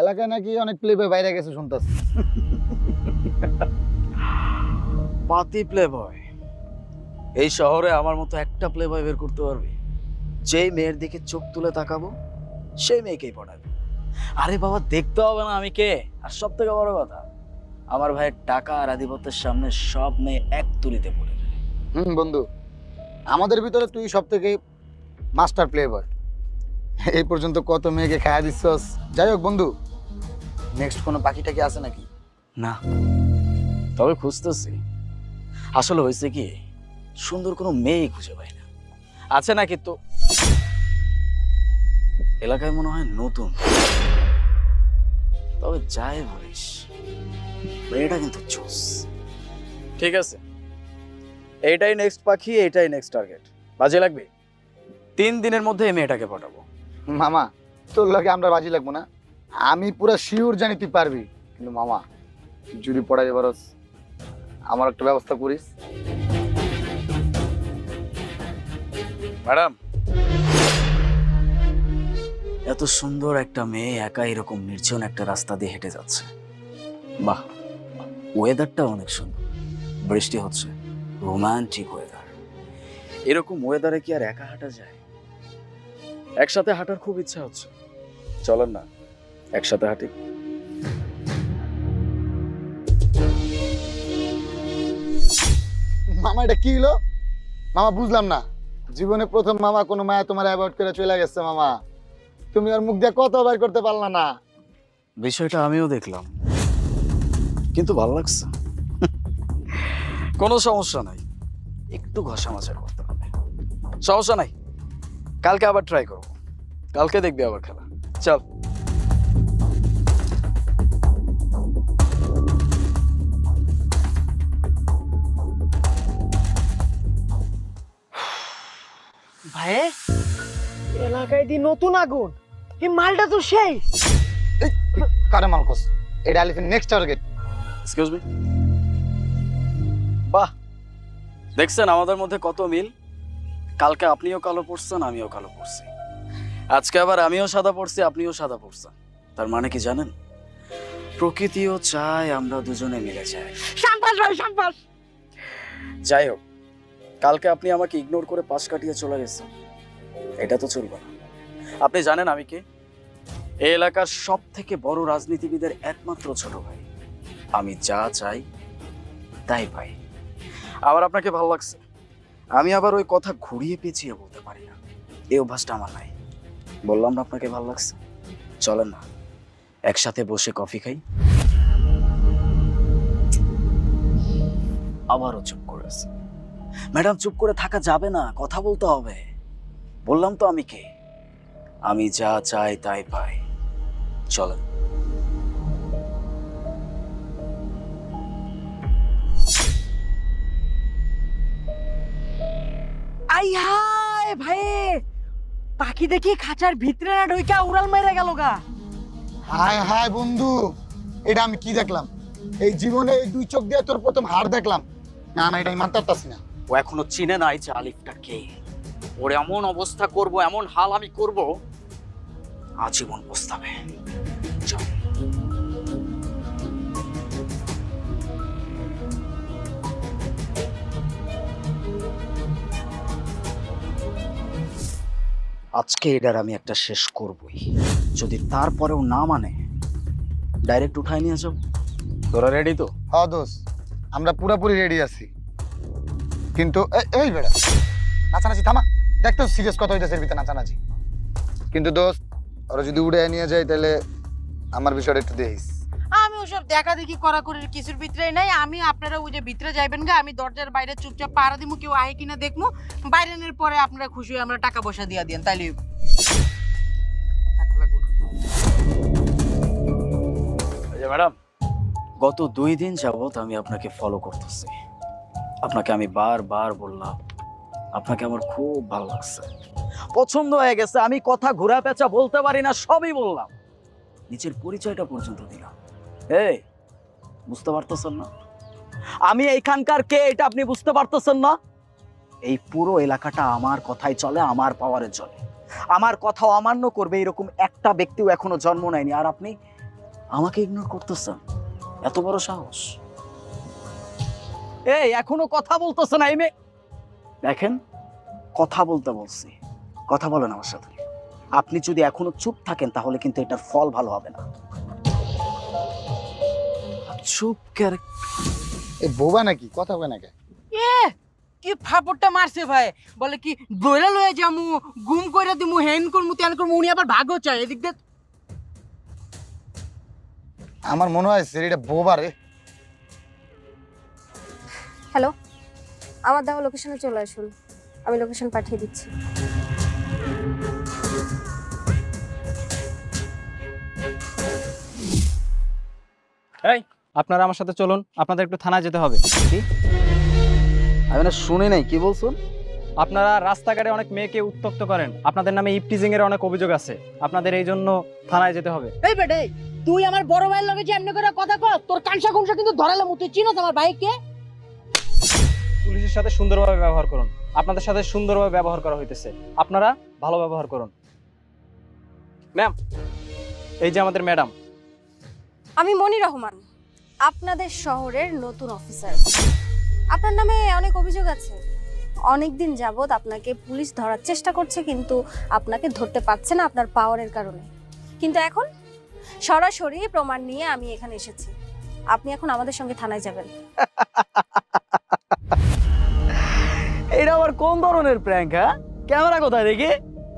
এলাকায় নাকি অনেক প্লে বাইরে গেছে শুনতাছি। পাতি প্লে বয় এই শহরে আমার মতো একটা প্লে বয় বের করতে পারবি? যেই মেয়ের দিকে চোখ তুলে তাকাবো সেই মেয়েকেই পড়াবে। আরে বাবা দেখতে হবে না আমি কে? আর সব থেকে বড় কথা আমার ভাইয়ের টাকা আর আধিপত্যের সামনে সব মেয়ে এক তুলিতে পড়ে যায়। হুম বন্ধু আমাদের ভিতরে তুই সব থেকে মাস্টার প্লে বয় এই পর্যন্ত কত মেয়েকে খায়া দিচ্ছস? যাই হোক বন্ধু নেক্সট কোনো পাখিটা কি আছে নাকি? না, তবে খুঁজতেছি। আসলে হয়েছে কি, সুন্দর কোনো মেয়েই খুঁজে পাই না। আছে নাকি তো? এলাকায় মনে হয় নতুন। তবে যাই বলিস, মেয়েটা কিন্তু চুস। ঠিক আছে, এইটাই নেক্সট পাখি, এইটাই নেক্সট টার্গেট বাজে লাগবে? তিন দিনের মধ্যে এই মেয়েটাকে পাঠাবো। মামা, তোর লাগে আমরা বাজি লাগবো না। আমি পুরা শিওর জানি তুই পারবি। কিন্তু মামা জুড়ি পড়া পারস আমার একটা ব্যবস্থা করিস। ম্যাডাম। এত সুন্দর একটা মেয়ে একা এরকম নির্জন একটা রাস্তা দিয়ে হেঁটে যাচ্ছে। বাহ ওয়েদারটা অনেক সুন্দর। বৃষ্টি হচ্ছে রোমান্টিক ওয়েদার এরকম ওয়েদারে কি আর একা হাঁটা যায়? একসাথে হাঁটার খুব ইচ্ছা হচ্ছে। চলেন না একসাথে হাঁটি। মামা এটা কি হলো? মামা বুঝলাম না। জীবনে প্রথম মামা কোনো মায়া তোমার অ্যাভয়েড করে চলে গেছে মামা। তুমি আর মুখ দিয়ে কত বার করতে পারলা না। বিষয়টা আমিও দেখলাম। কিন্তু ভালো লাগছে। কোনো সমস্যা নাই। একটু ঘষা মাজা করতে হবে। সমস্যা নাই? কালকে আবার ট্রাই করব। কালকে দেখবি আবার খেলা। চল। ভাই এলাকায় দি নতুন আগুন। এই মালটা তো সেই। কারে মালকস এটা আলিফের নেক্সট টার্গেট এক্সকিউজ মি বাহ। দেখছেন আমাদের মধ্যে কত মিল? কালকে আপনিও কালো পড়ছেন আমিও কালো পড়ছি আজকে আবার আমিও সাদা পড়ছি আপনিও সাদা পড়ছেন তার মানে কি জানেন? প্রকৃতিও চায় আমরা দুজনে মিলে যাই। সাম্পাস ভাই সাম্পাস যাই হোক কালকে আপনি আমাকে ইগনোর করে পাশ কাটিয়ে চলে গেছেন। এটা তো চলবে না। আপনি জানেন আমি কে? এই এলাকার সব থেকে বড় রাজনীতিবিদের একমাত্র ছোট ভাই। আমি যা চাই তাই পাই। আবার আপনাকে ভালো লাগছে। আমি আবার ওই কথা ঘুরিয়ে পেঁচিয়ে বলতে পারি না। এই অভ্যাসটা আমার নাই। বললাম না আপনাকে ভালো লাগছে? চলেন না। একসাথে বসে কফি খাই। আবারও চুপ করেছে ম্যাডাম, চুপ করে থাকা যাবে না। কথা বলতে হবে। বললাম তো আমি কে? আমি যা চাই তাই পাই। চলেন। আই হায় ভাই। পাখি দেখি খাঁচার ভিতরে না ঢুইকা উড়াল মেরে গেল গা। হায় হায় বন্ধু এটা আমি কি দেখলাম? এই জীবনে এই দুই চোখ দিয়ে তোর প্রথম হার দেখলাম। না না এটা আমি মানতে পারতাছি না। ও এখনও চিনে নাই যে আলিফটা কে। ওর এমন অবস্থা করব এমন হাল আমি করব আজীবন পস্তাবে। চল আজকে এটার আমি একটা শেষ করবই। যদি তারপরেও না মানে ডাইরেক্ট উঠায় নিয়ে যাও। তোরা রেডি তো? হ দোষ আমরা পুরোপুরি রেডি আছি। কিন্তু এ- এই বেড়া নাচানাচি থামা। দেখতো সিরিয়াস কথা হইতেছে এর ভিতরে নাচানাচি। কিন্তু দোস্ত ওরা যদি উড়ে নিয়ে যায় তাহলে আমার বিষয়টা একটু দেখিস। ওসব দেখা দেখি করা করে কিছুর ভিতরে নাই। আমি, আপনারা ওই যে ভিতরে যাইবেন গা, আমি দরজার বাইরে চুপচাপ পাড়া দিমু, কেউ আহে কিনা দেখমু। বাইরে নের পরে আপনারা খুশি হয়ে আমরা টাকা পয়সা দিয়া দিন তাইলে ম্যাডাম, গত দুই দিন যাবত আমি আপনাকে ফলো করতেছি। আপনাকে আমি বারবার বললাম, আপনাকে আমার খুব ভালো লাগছে। পছন্দ হয়ে গেছে, আমি কথা ঘোরা পেঁচা বলতে পারি না, সবই বললাম। নিজের পরিচয়টা পর্যন্ত দিলাম। এই, বুঝতে পারতেছেন না? আমি এইখানকার কে এটা আপনি বুঝতে পারতেছেন না? এই পুরো এলাকাটা আমার কথাই চলে, আমার পাওয়ারে চলে। আমার কথা অমান্য করবে, এরকম একটা ব্যক্তিও এখনও জন্ম নেয়নি। আর আপনি আমাকে ইগনোর করতেছেন? এত বড় সাহস? এই, এখনও কথা বলতেছ না, এই মেয়ে। দেখেন, কথা বলতে বলছি। কথা বলেন আমার সাথে। আপনি যদি এখনও চুপ থাকেন, তাহলে কিন্তু এটার ফল ভালো হবে না। চুপ করে। এ বোবা নাকি? কথা কয় নাকি এ কি ফাপড়টা মারছে ভাই? বলে কি দইরা লয়ে যামু গুম কইরা দিমু হেন করমু তেন করমু উনি আবার ভাগও চায় এদিক দিয়ে। আমার মনে হয় সেরিটা বোবা রে। হ্যালো আমার দেওয়া লোকেশনে চলে আসুন। আমি লোকেশন পাঠিয়ে দিচ্ছি। এই আপনারা আমার সাথে চলুন আপনাদের একটু থানায় যেতে হবে। কি আমি না শুনি নাই কি বলছেন? আপনারা রাস্তাঘাটে অনেক মেয়েকে উত্তক্ত করেন। আপনাদের নামে ইপটিজিং এর অনেক অভিযোগ আছে। আপনাদের এই জন্য থানায় যেতে হবে। এই বেটে তুই আমার বড় ভাইয়ের লগে যে এমনি করে কথা কর তোর কানসা কুনসা কিন্তু ধরালে তুই চিনোস আমার ভাইকে? পুলিশের সাথে সুন্দরভাবে ব্যবহার করুন। আপনাদের সাথে সুন্দরভাবে ব্যবহার করা হইতেছে। আপনারা ভালো ব্যবহার করুন। ম্যাম এই যে আমাদের ম্যাডাম। আমি মনি রহমান। আপনাদের শহরের নতুন অফিসার। আপনার নামে অনেক অভিযোগ আছে। অনেক দিন যাবৎ আপনাকে পুলিশ ধরার চেষ্টা করছে, কিন্তু আপনাকে ধরতে পারছে না আপনার পাওয়ারের কারণে। কিন্তু এখন? সরাসরি প্রমাণ নিয়ে আমি এখানে এসেছি। আপনি এখন আমাদের সঙ্গে থানায় যাবেন। এটা আবার কোন ধরনের প্র্যাঙ্ক হ্যাঁ? ক্যামেরা কোথায় দেখি?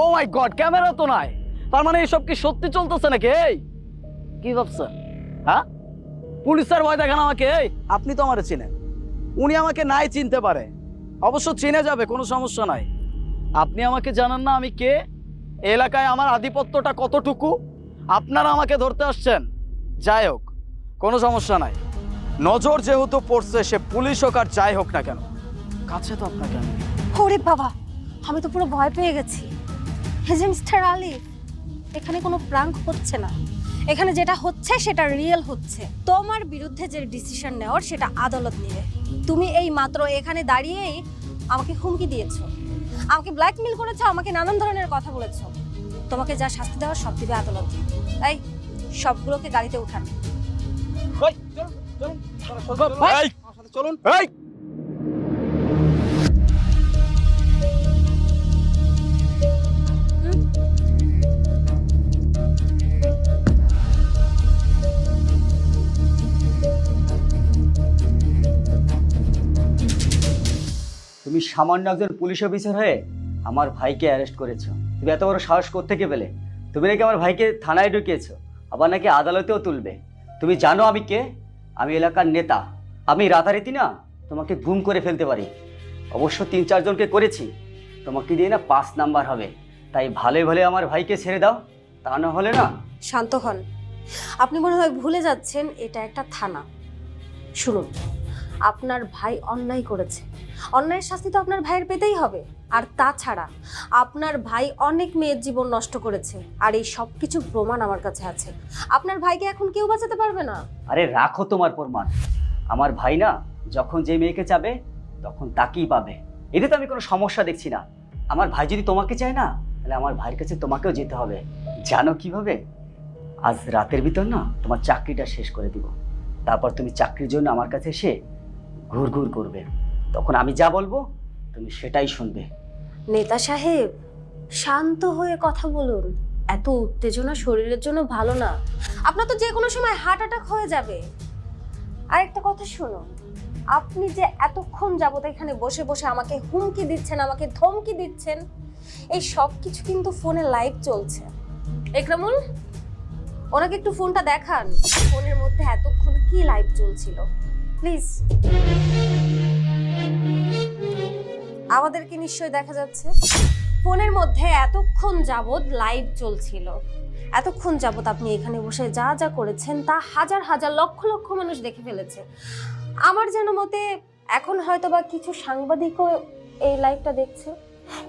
ও মাই গড ক্যামেরা তো নাই। তার মানে এসব কি সত্যি চলতেছে নাকি? এই, কি ভাবছেন? হ্যাঁ? পুলিশের ভয় দেখান আমাকে এই। আপনি তো আমারে চিনেন। উনি আমাকে নাই চিনতে পারে। অবশ্য চিনে যাবে কোনো সমস্যা নাই। আপনি আমাকে জানান না আমি কে এলাকায় আমার আধিপত্যটা কতটুকু আপনারা আমাকে ধরতে আসছেন। যাই হোক কোনো সমস্যা নাই। নজর যেহেতু পড়ছে সে পুলিশ হোক আর যাই হোক না কেন কাছে তো আপনাকে আমি। ওরে বাবা আমি তো পুরো ভয় পেয়ে গেছি। হে যে মিস্টার আলিফ এখানে কোনো প্রাঙ্ক হচ্ছে না। এখানে যেটা হচ্ছে সেটা রিয়েল হচ্ছে। তোমার বিরুদ্ধে যে ডিসিশন নেওয়ার সেটা আদালত নেবে। তুমি এই মাত্র এখানে দাঁড়িয়েই আমাকে হুমকি দিয়েছ। আমাকে ব্ল্যাকমেল করেছ আমাকে নানান ধরনের কথা বলেছ। তোমাকে যা শাস্তি দেওয়ার সব দিবে আদালত। তাই সবগুলোকে গাড়িতে উঠান। চলুন সামান্য একজন পুলিশ অফিসার হয়ে আমার ভাইকে অ্যারেস্ট করেছ। তুমি এত বড় সাহস করতে থেকে পেলে? তুমি নাকি আমার ভাইকে থানায় ঢুকিয়েছো, আবার নাকি আদালতেও তুলবে? তুমি জানো আমি কে? আমি এলাকার নেতা। আমি রাতারাতি না, তোমাকে গুম করে ফেলতে পারি। অবশ্য তিন চারজনকে করেছি, তোমাকে দিয়ে না পাঁচ নাম্বার হবে। তাই ভালো ভালো আমার ভাইকে ছেড়ে দাও, তা না হলে না শান্ত হন। আপনি মনে হয় ভুলে যাচ্ছেন, এটা একটা থানা। শুনুন। আপনার ভাই অন্যায় করেছে। অন্যায়ের শাস্তি তো আপনার ভাইয়ের পেতেই হবে। আর তাছাড়া, আপনার ভাই অনেক মেয়ের জীবন নষ্ট করেছে। আর এই সব কিছু প্রমাণ আমার কাছে আছে। আপনার ভাইকে এখন কেউ বাঁচাতে পারবে না। আরে রাখো তোমার প্রমাণ। আমার ভাই না, যখন যে মেয়েকে চাবে, তখন তাকেই পাবে। এতে তো আমি কোনো সমস্যা দেখছি না। আমার ভাই যদি তোমাকে চায় না, তাহলে আমার ভাইয়ের কাছে তোমাকেও যেতে হবে। জানো কীভাবে? আজ রাতের ভিতর না, তোমার চাকরিটা শেষ করে দিব। তারপর তুমি চাকরির জন্য আমার কাছে এসে ঘুর ঘুর করবে। তখন আমি যা বলব, তুমি সেটাই শুনবে। নেতা সাহেব, শান্ত হয়ে কথা বলুন। এত উত্তেজনা শরীরের জন্য ভালো না। আপনার তো যে কোনো সময় হার্ট অ্যাটাক হয়ে যাবে। আরেকটা কথা শুনুন, আপনি যে এতক্ষণ যাবত এখানে বসে বসে আমাকে হুমকি দিচ্ছেন, আমাকে ধমকি দিচ্ছেন, এই সব কিছু কিন্তু ফোনে লাইভ চলছে। একরামুল, ওনাকে একটু ফোনটা দেখান। ফোনের মধ্যে এতক্ষণ কি লাইভ চলছিল? প্লিজ। আমাদেরকে নিশ্চয়ই দেখা যাচ্ছে। ফোনের মধ্যে এতক্ষণ যাবৎ লাইভ চলছিল। এতক্ষণ যাবৎ আপনি এখানে বসে যা যা করেছেন তা হাজার হাজার লক্ষ লক্ষ মানুষ দেখে ফেলেছে। আমার যেন মতে এখন হয়তো বা কিছু সাংবাদিকও এই লাইভটা দেখছে।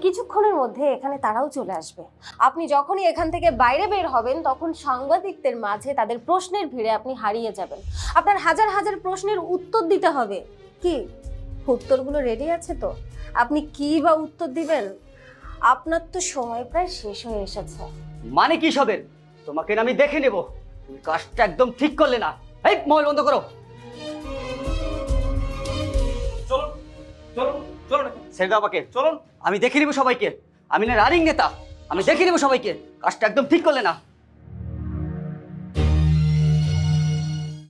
কিছুক্ষণের মধ্যে এখানে তারাও চলে আসবে। আপনি যখনই এখান থেকে বাইরে বের হবেন তখন সাংবাদিকদের মাঝে তাদের প্রশ্নের ভিড়ে আপনি হারিয়ে যাবেন। আপনার হাজার হাজার প্রশ্নের উত্তর দিতে হবে। কি? উত্তরগুলো রেডি আছে তো? আপনি কি বা উত্তর দিবেন? আপনার তো সময় প্রায় শেষ হয়ে এসেছে। মানে কি সবের? তোমাকে আমি দেখে নেব। তুমি কাজটা একদম ঠিক করলে না। এই মোবাইল বন্ধ করো। চলুন চলুন চলুন ছেড়ে দাও চলুন, আমি দেখে নিব সবাইকে। আমি না রানিং নেতা, আমি দেখে নিব সবাইকে। কাজটা একদম ঠিক করলে না।